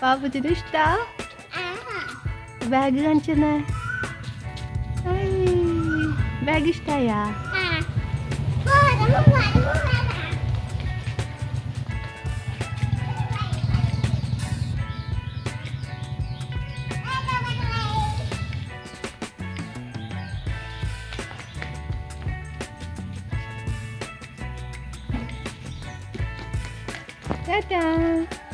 Papo de cristal. Ah. Bergante, né? Ai. Berg estreia. Tchau, tchau.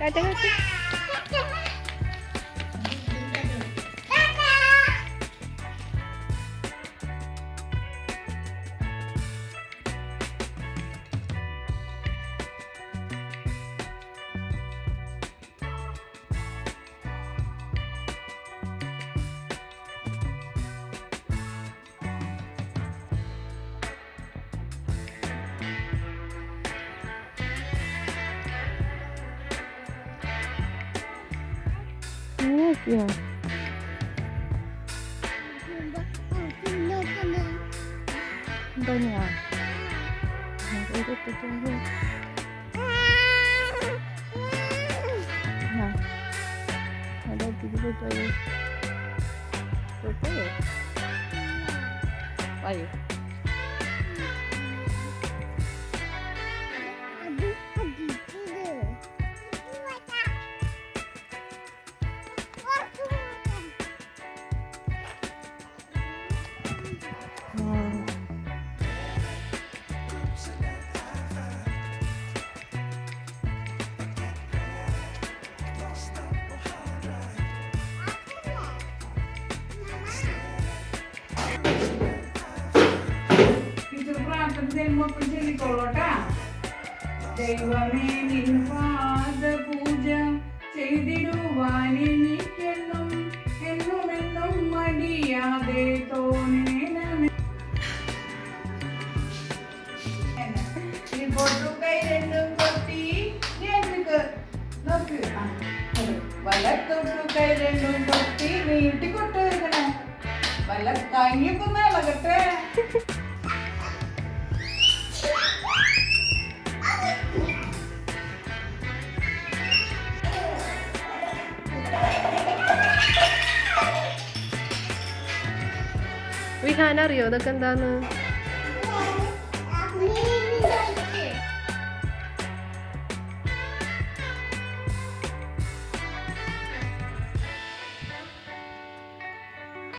来，等会儿 Понятно. Понятно. Поехали. Поехали. ഒപ്പം ചൊല്ലിക്കോളൂട്ടാ ദൈവമേ നിൻ പാദ പൂജ ചെയ്തിടുവാൻ എനിക്കെന്നും എന്നും എന്നും മടിയാതെ തോന്നേണമേ ഈ പൊട്ടുകൈ രണ്ടും കൊട്ടി ഞെരുക്ക്. നോക്ക് വലത്തൊട്ടു കൈ രണ്ടും കൊട്ടി നീട്ടിക്കൊട്ട് വെക്കണേ വല്ല കൈയൊക്കെ ഇളകട്ടെ വിഹാൻ അറിയോ ഇതൊക്കെ എന്താന്ന്?